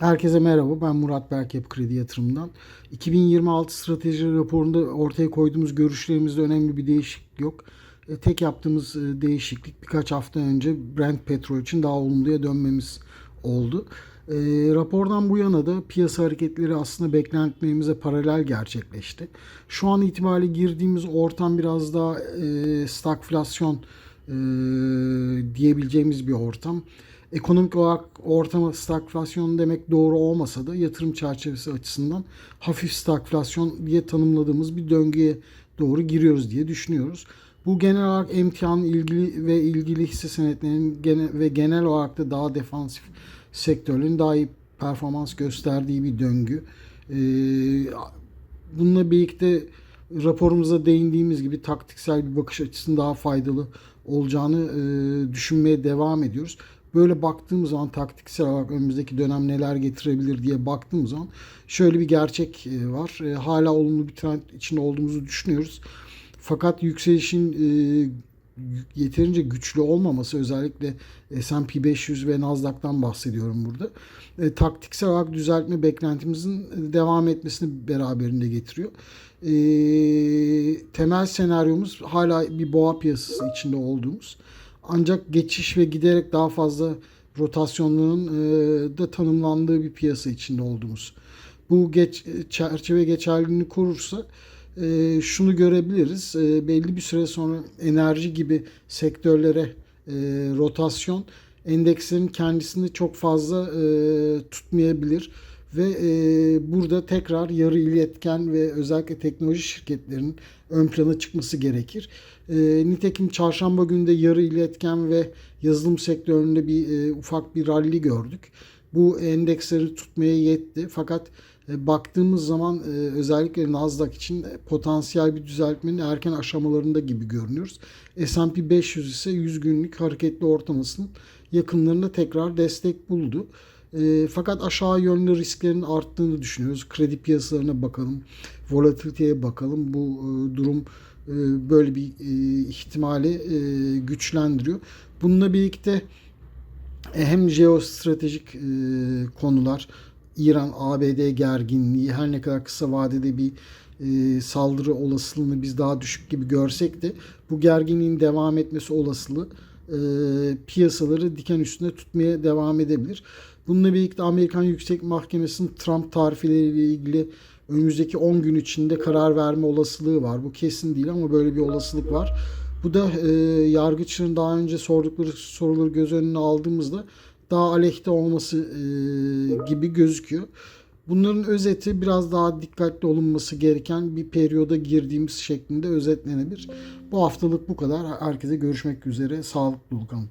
Herkese merhaba. Ben Murat Berkep Kredi Yatırım'dan. 2026 strateji raporunda ortaya koyduğumuz görüşlerimizde önemli bir değişiklik yok. E, Tek yaptığımız e, değişiklik birkaç hafta önce Brent petrol için daha olumluya dönmemiz oldu. E, rapordan bu yana da piyasa hareketleri aslında beklentilerimize paralel gerçekleşti. Şu an itibariyle girdiğimiz ortam biraz daha e, stagflasyon e, diyebileceğimiz bir ortam. Ekonomik olarak ortama stagflasyon demek doğru olmasa da yatırım çerçevesi açısından hafif stagflasyon diye tanımladığımız bir döngüye doğru giriyoruz diye düşünüyoruz. Bu genel olarak emtianın ilgili ve ilgili hisse senetlerinin gene, ve genel olarak da daha defansif sektörlerin daha iyi performans gösterdiği bir döngü. Ee, bununla birlikte raporumuza değindiğimiz gibi taktiksel bir bakış açısının daha faydalı olacağını e, düşünmeye devam ediyoruz. Böyle baktığımız zaman taktiksel olarak önümüzdeki dönem neler getirebilir diye baktığımız zaman şöyle bir gerçek e, var. E, hala olumlu bir trend içinde olduğumuzu düşünüyoruz. Fakat yükselişin e, yeterince güçlü olmaması özellikle S&P 500 ve Nasdaq'tan bahsediyorum burada. E, taktiksel olarak düzeltme beklentimizin devam etmesini beraberinde getiriyor. E, temel senaryomuz hala bir boğa piyasası içinde olduğumuz. Ancak geçiş ve giderek daha fazla rotasyonların e, da tanımlandığı bir piyasa içinde olduğumuz. Bu geç, çerçeve geçerliliğini korursa e, şunu görebiliriz. E, belli bir süre sonra enerji gibi sektörlere e, rotasyon endekslerin kendisini çok fazla e, tutmayabilir ve e, burada tekrar yarı iletken ve özellikle teknoloji şirketlerinin ön plana çıkması gerekir. E, nitekim çarşamba günü de yarı iletken ve yazılım sektöründe bir e, ufak bir rally gördük. Bu endeksleri tutmaya yetti. Fakat e, baktığımız zaman e, özellikle Nasdaq için potansiyel bir düzeltmenin erken aşamalarında gibi görünüyoruz. S&P 500 ise 100 günlük hareketli ortalamasının yakınlarında tekrar destek buldu. E, fakat aşağı yönlü risklerin arttığını düşünüyoruz. Kredi piyasalarına bakalım, volatiliteye bakalım. Bu e, durum e, böyle bir e, ihtimali e, güçlendiriyor. Bununla birlikte e, hem jeostratejik e, konular, İran ABD gerginliği her ne kadar kısa vadede bir e, saldırı olasılığını biz daha düşük gibi görsek de bu gerginliğin devam etmesi olasılığı e, piyasaları diken üstünde tutmaya devam edebilir. Bununla birlikte Amerikan Yüksek Mahkemesi'nin Trump tarifleriyle ilgili önümüzdeki 10 gün içinde karar verme olasılığı var. Bu kesin değil ama böyle bir olasılık var. Bu da e, yargıçların daha önce sordukları soruları göz önüne aldığımızda daha aleyhte olması e, gibi gözüküyor. Bunların özeti biraz daha dikkatli olunması gereken bir periyoda girdiğimiz şeklinde özetlenebilir. Bu haftalık bu kadar. Herkese görüşmek üzere. Sağlıklı olun.